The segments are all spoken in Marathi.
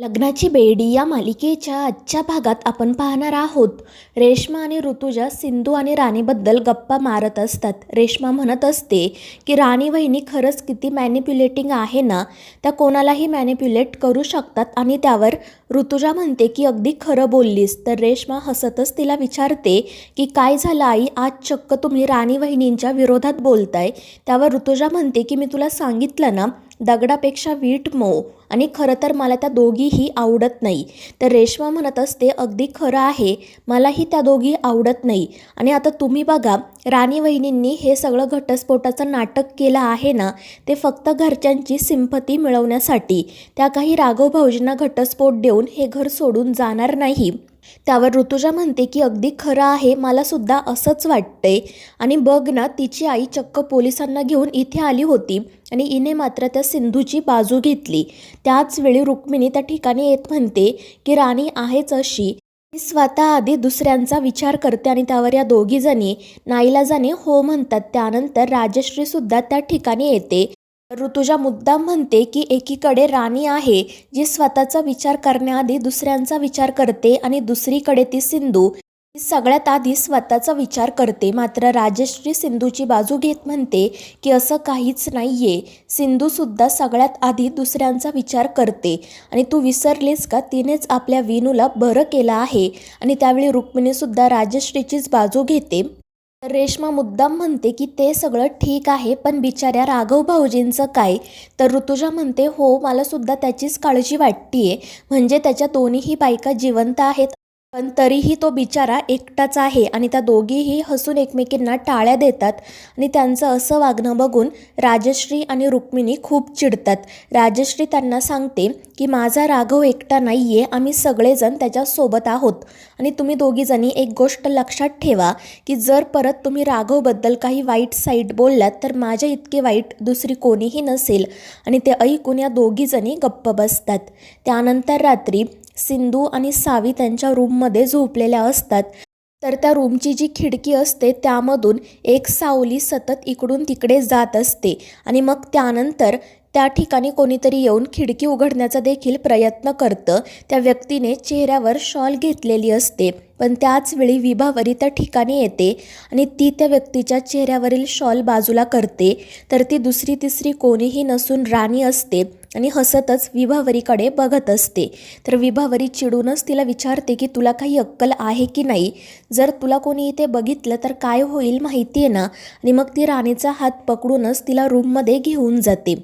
लग्नाची बेडी या मालिकेच्या आजच्या भागात आपण पाहणार आहोत. रेश्मा आणि ऋतुजा सिंधू आणि राणीबद्दल गप्पा मारत असतात. रेश्मा म्हणत असते की राणी वहिनी खरंच किती मॅनिप्युलेटिंग आहे ना? त्या कोणालाही मॅनिप्युलेट करू शकतात आणि त्यावर ऋतुजा म्हणते की अगदी खरं बोललीस. तर रेश्मा हसतच तिला विचारते की काय झालं आई? आज चक्क तुम्ही राणी वहिनींच्या विरोधात बोलताय. त्यावर ऋतुजा म्हणते की मी तुला सांगितलं ना दगडापेक्षा वीट मऊ. आणि खरं तर मला त्या दोघीही आवडत नाही. तर रेश्मा म्हणत असते अगदी खरं आहे मलाही त्या दोघी आवडत नाही. आणि आता तुम्ही बघा राणी वहिनींनी हे सगळं घटस्फोटाचं नाटक केलं आहे ना ते फक्त घरच्यांची सिंपती मिळवण्यासाठी. त्या काही राघव भाऊजींना घटस्फोट देऊन हे घर सोडून जाणार नाही. त्यावर ऋतुजा म्हणते की अगदी खरं आहे मला सुद्धा असंच वाटतंय. आणि बघ ना तिची आई चक्क पोलिसांना घेऊन इथे आली होती आणि इने मात्र त्या सिंधूची बाजू घेतली. त्याच वेळी रुक्मिणी त्या ठिकाणी येत म्हणते की राणी आहेच अशी. ती स्वतः आधी दुसऱ्यांचा विचार करते आणि त्यावर या दोघीजणी नाईलाजाने हो म्हणतात. त्यानंतर राजश्रीसुद्धा त्या ठिकाणी येते. ऋतुजा मुद्दाम म्हणते की एकीकडे राणी आहे जी स्वतःचा विचार करण्याआधी दुसऱ्यांचा विचार करते आणि दुसरीकडे ती सिंधू. ती सगळ्यात आधी स्वतःचा विचार करते मात्र राजश्री सिंधूची बाजू घेत म्हणते की असं काहीच नाही आहे सिंधूसुद्धा सगळ्यात आधी दुसऱ्यांचा विचार करते आणि तू विसरलीस का? तिनेच आपल्या विनूला बरं केलं आहे. आणि त्यावेळी रुक्मिणीसुद्धा राजश्रीचीच बाजू घेते. रेश्मा मुद्दाम म्हणते की ते सगळं ठीक आहे पण बिचाऱ्या राघव भाऊजींचं काय तर ऋतुजा म्हणते हो मला सुद्धा त्याचीच काळजी वाटतीये. म्हणजे त्याच्या दोन्हीही बायका जिवंत आहेत पण तरीही तो बिचारा एकटाच आहे आणि त्या दोघीही हसून एकमेकींना टाळ्या देतात आणि त्यांचं असं वागणं बघून राजश्री आणि रुक्मिणी खूप चिडतात. राजश्री त्यांना सांगते की माझा राघव एकटा नाही आहे आम्ही सगळेजण त्याच्यासोबत आहोत. आणि तुम्ही दोघीजणी एक गोष्ट लक्षात ठेवा की जर परत तुम्ही राघवबद्दल काही वाईट साईट बोललात तर माझ्या इतके वाईट दुसरी कोणीही नसेल. आणि ते ऐकून या दोघीजणी गप्प बसतात. त्यानंतर रात्री सिंधू आणि सावी त्यांच्या रूममध्ये झोपलेल्या असतात. तर त्या रूमची जी खिडकी असते त्यामधून एक सावली सतत इकडून तिकडे जात असते आणि मग त्यानंतर त्या ठिकाणी कोणीतरी येऊन खिडकी उघडण्याचा देखील प्रयत्न करतं. त्या व्यक्तीने चेहऱ्यावर शॉल घेतलेली असते पण त्याच वेळी विभावरी त्या ठिकाणी येते आणि ती त्या व्यक्तीच्या चेहऱ्यावरील शॉल बाजूला करते. तर ती दुसरी तिसरी कोणीही नसून राणी असते आणि हसतच विभावरीकडे बघत असते. तर विभावरी चिडूनच तिला विचारते की तुला काही अक्कल आहे की नाही? जर तुला कोणी इथे बघितलं तर काय होईल माहिती आहे ना? आणि मग ती राणीचा हात पकडूनच तिला रूममध्ये घेऊन जाते.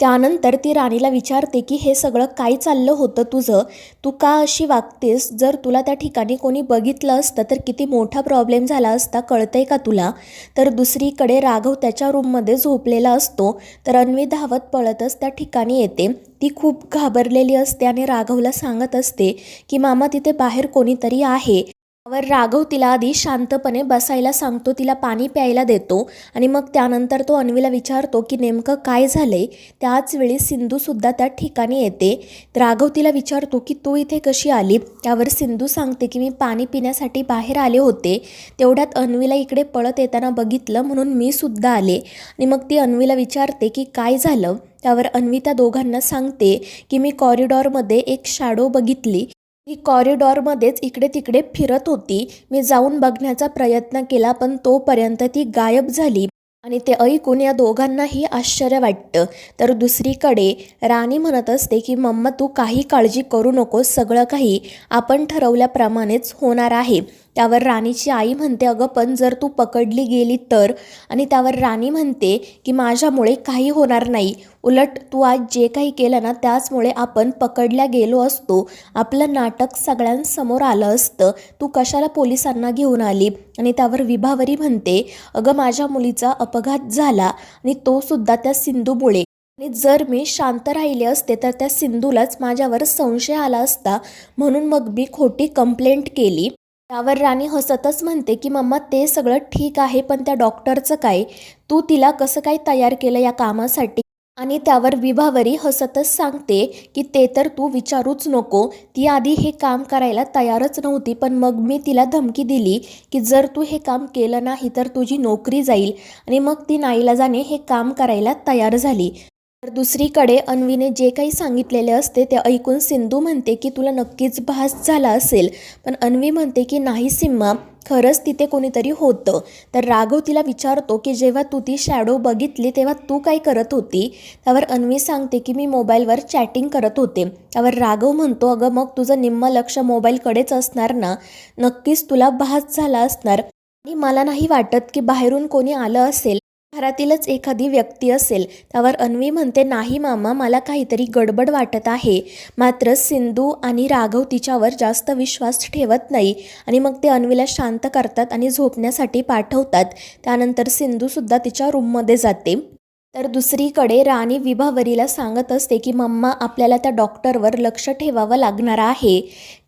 त्यानंतर ती राणीला विचारते की हे सगळं काय चाललं होतं तुझं? तू का अशी वागतेस? जर तुला त्या ठिकाणी कोणी बघितलं असतं तर किती मोठा प्रॉब्लेम झाला असता कळतंय का तुला? तर दुसरीकडे राघव त्याच्या रूममध्ये झोपलेला असतो तर अन्वी धावत पळतच त्या ठिकाणी येते. ती खूप घाबरलेली असते आणि राघवला सांगत असते की मामा तिथे बाहेर कोणीतरी आहे. त्यावर राघव तिला आधी शांतपणे बसायला सांगतो तिला पाणी प्यायला देतो आणि मग त्यानंतर तो अन्वीला विचारतो की नेमकं काय झालंय? त्याच वेळी सिंधूसुद्धा त्या ठिकाणी येते. राघव तिला विचारतो की तू इथे कशी आली? त्यावर सिंधू सांगते की मी पाणी पिण्यासाठी बाहेर आले होते. तेवढ्यात अन्वीला इकडे पळत येताना बघितलं म्हणून मी सुद्धा आले. आणि मग ती अन्वीला विचारते की काय झालं? त्यावर अन्वी त्या दोघांना सांगते की मी कॉरिडॉरमध्ये एक शॅडो बघितली. ती कॉरिडॉरमध्येच इकडे तिकडे फिरत होती. मी जाऊन बघण्याचा प्रयत्न केला पण तोपर्यंत ती गायब झाली आणि ते ऐकून या दोघांनाही आश्चर्य वाटतं. तर दुसरीकडे राणी म्हणत असते की मम्मा तू काही काळजी करू नकोस. सगळं काही आपण ठरवल्याप्रमाणेच होणार आहे. त्यावर राणीची आई म्हणते अगं पण जर तू पकडली गेली तर? आणि त्यावर राणी म्हणते की माझ्यामुळे काही होणार नाही. उलट तू आज जे काही केलं ना त्याचमुळे आपण पकडल्या गेलो असतो. आपलं नाटक सगळ्यांसमोर आलं असतं. तू कशाला पोलिसांना घेऊन आली? आणि त्यावर विभावरी म्हणते अगं माझ्या मुलीचा अपघात झाला आणि तो सुद्धा त्या सिंधूमुळे. आणि जर मी शांत राहिले असते तर त्या सिंधूलाच माझ्यावर संशय आला असता. म्हणून मग मी खोटी कंप्लेंट केली. त्यावर राणी हसतच म्हणते की मम्मा ते सगळं ठीक आहे पण त्या डॉक्टरचं काय? तू तिला कसं काय तयार केलं या कामासाठी? आणि त्यावर विभावरी हसतच सांगते की ते तर तू विचारूच नको. ती आधी हे काम करायला तयारच नव्हती पण मग मी तिला धमकी दिली की जर तू हे काम केलं नाही तर तुझी नोकरी जाईल. आणि मग ती नाईला जाणे हे काम करायला तयार झाली. तर दुसरीकडे अन्वीने जे काही सांगितलेले असते ते ऐकून सिंधू म्हणते की तुला नक्कीच भास झाला असेल. पण अन्वी म्हणते की नाही सिम्मा खरंच तिथे कोणीतरी होतं. तर राघव तिला विचारतो की जेव्हा तू ती शॅडो बघितली तेव्हा तू काय करत होती? त्यावर अन्वी सांगते की मी मोबाईलवर चॅटिंग करत होते. त्यावर राघव म्हणतो अगं मग तुझं निम्म लक्ष मोबाईलकडेच असणार ना? नक्कीच तुला भास झाला असणार. आणि मला नाही वाटत की बाहेरून कोणी आलं असेल. घरातीलच एखादी व्यक्ती असेल त्यावर अन्वी म्हणते नाही मामा मला काहीतरी गडबड वाटत आहे. मात्र सिंधू आणि राघव तिच्यावर जास्त विश्वास ठेवत नाही आणि मग ते अन्वीला शांत करतात आणि झोपण्यासाठी पाठवतात. त्यानंतर सिंधूसुद्धा तिच्या रूममध्ये जाते. तर दुसरीकडे राणी विभावरीला सांगत असते की मम्मा आपल्याला त्या डॉक्टरवर लक्ष ठेवावं लागणार आहे.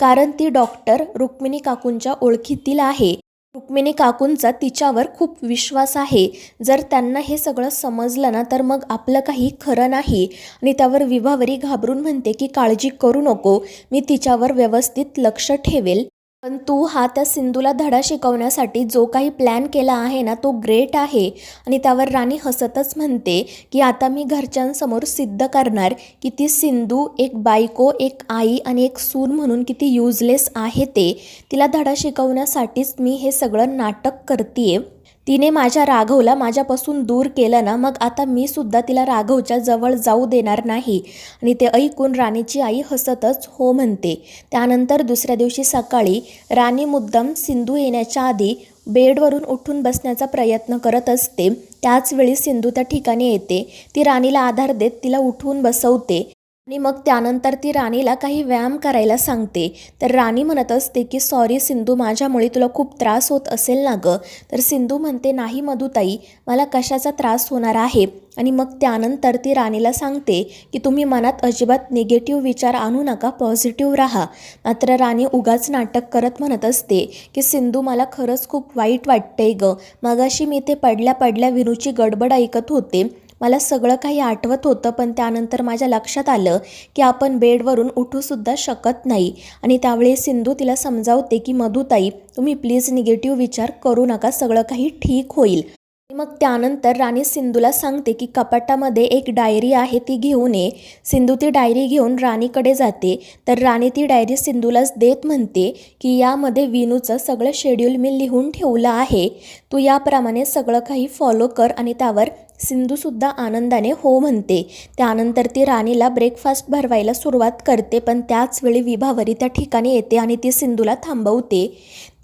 कारण ती डॉक्टर रुक्मिणी काकूंच्या ओळखीतील आहे. रुक्मिणी काकूंचा तिच्यावर खूप विश्वास आहे. जर त्यांना हे सगळं समजलं ना तर मग आपलं काही खरं नाही. आणि त्यावर विभावरी घाबरून म्हणते की काळजी करू नको. मी तिच्यावर व्यवस्थित लक्ष ठेवेल. पण तू हा त्या सिंधूला धडा शिकवण्यासाठी जो काही प्लॅन केला आहे ना तो ग्रेट आहे. आणि त्यावर राणी हसतच म्हणते की आता मी घरच्यांसमोर सिद्ध करणार की ती सिंधू एक बायको एक आई आणि एक सून म्हणून किती युजलेस आहे ते. तिला धडा शिकवण्यासाठीच मी हे सगळं नाटक करते तिने माझ्या राघवला माझ्यापासून दूर केलं ना मग आता मी सुद्धा तिला राघवच्या जवळ जाऊ देणार नाही. आणि ते ऐकून राणीची आई हसतच हो म्हणते. त्यानंतर दुसऱ्या दिवशी सकाळी राणी मुद्दम सिंधू येण्याच्या आधी बेडवरून उठून बसण्याचा प्रयत्न करत असते. त्याचवेळी सिंधू त्या ठिकाणी येते. ती राणीला आधार देत तिला उठवून बसवते. आणि मग त्यानंतर ती राणीला काही व्यायाम करायला सांगते. तर राणी म्हणत असते की सॉरी सिंधू माझ्यामुळे तुला खूप त्रास होत असेल ना गं. तर सिंधू म्हणते नाही मधुताई मला कशाचा त्रास होणार आहे? आणि मग त्यानंतर ती राणीला सांगते की तुम्ही मनात अजिबात निगेटिव्ह विचार आणू नका पॉझिटिव्ह राहा. मात्र राणी उगाच नाटक करत म्हणत असते की सिंधू मला खरंच खूप वाईट वाटतंय गं. मगाशी मी ते पडल्या पडल्या विनूची गडबड ऐकत होते. मला सगळं काही आठवत होतं पण त्यानंतर माझ्या लक्षात आलं की आपण बेडवरून उठूसुद्धा शकत नाही. आणि त्यावेळी सिंधू तिला समजावते की मधुताई तुम्ही प्लीज निगेटिव्ह विचार करू नका सगळं काही ठीक होईल. मग त्यानंतर राणी सिंधूला सांगते की कपाटामध्ये एक डायरी आहे ती घेऊन ये. सिंधू ती डायरी घेऊन राणीकडे जाते. तर राणी ती डायरी सिंधूलाच देत म्हणते की यामध्ये विनूचं सगळं शेड्यूल मी लिहून ठेवलं आहे. तू याप्रमाणे सगळं काही फॉलो कर आणि त्यावर सिंधूसुद्धा आनंदाने हो म्हणते. त्यानंतर ती राणीला ब्रेकफास्ट भरवायला सुरुवात करते पण त्याचवेळी विभावरी त्या ठिकाणी येते आणि ती सिंधूला थांबवते.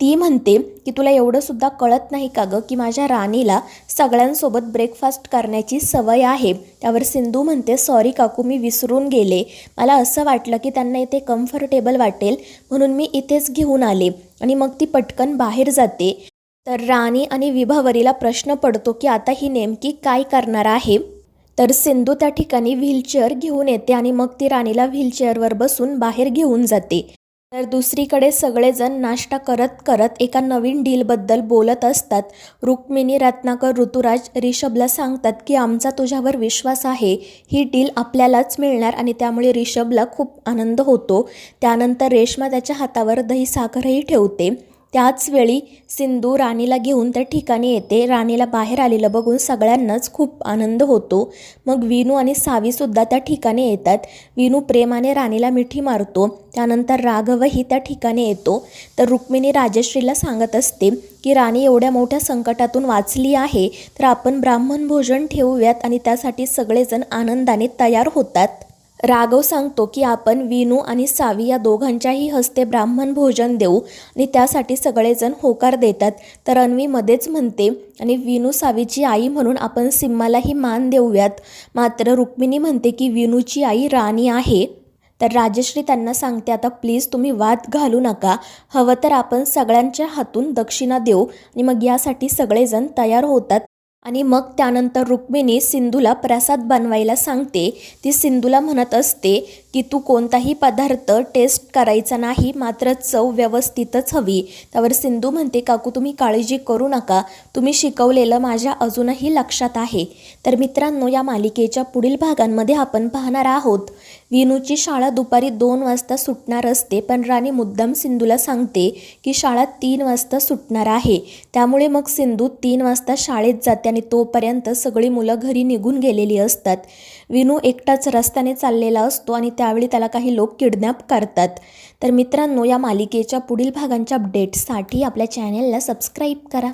ती म्हणते की तुला एवढंसुद्धा कळत नाही का गं की माझ्या राणीला सगळ्यांसोबत ब्रेकफास्ट करण्याची सवय आहे त्यावर सिंधू म्हणते सॉरी काकू मी विसरून गेले. मला असं वाटलं की त्यांना इथे कम्फर्टेबल वाटेल म्हणून मी इथेच घेऊन आले आणि मग ती पटकन बाहेर जाते. तर राणी आणि विभावरीला प्रश्न पडतो की आता ही नेमकी काय करणार आहे? तर सिंधू त्या ठिकाणी व्हीलचेअर घेऊन येते आणि मग ती राणीला व्हीलचेअरवर बसून बाहेर घेऊन जाते. तर दुसरीकडे सगळेजण नाश्ता करत करत एका नवीन डीलबद्दल बोलत असतात. रुक्मिणी रत्नाकर ऋतुराज रिषभला सांगतात की आमचा तुझ्यावर विश्वास आहे. ही डील आपल्यालाच मिळणार आणि त्यामुळे रिषभला खूप आनंद होतो. त्यानंतर रेश्मा त्याच्या हातावर दही साखरही ठेवते. त्याचवेळी सिंधू राणीला घेऊन त्या ठिकाणी येते. राणीला बाहेर आलेलं बघून सगळ्यांनाच खूप आनंद होतो. मग विनू आणि सावीसुद्धा त्या ठिकाणी येतात. विनू प्रेमाने राणीला मिठी मारतो. त्यानंतर राघवही त्या ठिकाणी येतो. तर रुक्मिणी राजश्रीला सांगत असते की राणी एवढ्या मोठ्या संकटातून वाचली आहे तर आपण ब्राह्मण भोजन ठेवूयात आणि त्यासाठी सगळेजण आनंदाने तयार होतात. राघव सांगतो की आपण विनू आणि सावी या दोघांच्याही हस्ते ब्राह्मण भोजन देऊ आणि त्यासाठी सगळेजण होकार देतात. तर अन्वी मध्येच म्हणते आणि विनू सावीची आई म्हणून आपण सिम्मालाही मान देऊयात. मात्र रुक्मिणी म्हणते की विनूची आई राणी आहे तर राजश्री त्यांना सांगते आता प्लीज तुम्ही वाद घालू नका. हवं तर आपण सगळ्यांच्या हातून दक्षिणा देऊ आणि मग यासाठी सगळेजण तयार होतात. आणि मग त्यानंतर रुक्मिणी सिंधूला प्रसाद बनवायला सांगते. ती सिंधूला म्हणत असते की तू कोणताही पदार्थ टेस्ट करायचा नाही मात्र चव व्यवस्थितच हवी. त्यावर सिंधू म्हणते काकू तुम्ही काळजी करू नका. तुम्ही शिकवलेलं माझ्या अजूनही लक्षात आहे. तर मित्रांनो या मालिकेच्या पुढील भागांमध्ये आपण पाहणार आहोत. विनूची शाळा दुपारी दोन वाजता सुटणार असते पण राणी मुद्दाम सिंधूला सांगते की शाळा तीन वाजता सुटणार आहे. त्यामुळे मग सिंधू तीन वाजता शाळेत जाते आणि तोपर्यंत सगळी मुलं घरी निघून गेलेली असतात. विनू एकटाच रस्त्याने चाललेला असतो आणि त्यावेळी त्याला काही लोक किडनॅप करतात. तर मित्रांनो या मालिकेच्या पुढील भागांच्या अपडेट्ससाठी आपल्या चॅनेलला सबस्क्राईब करा.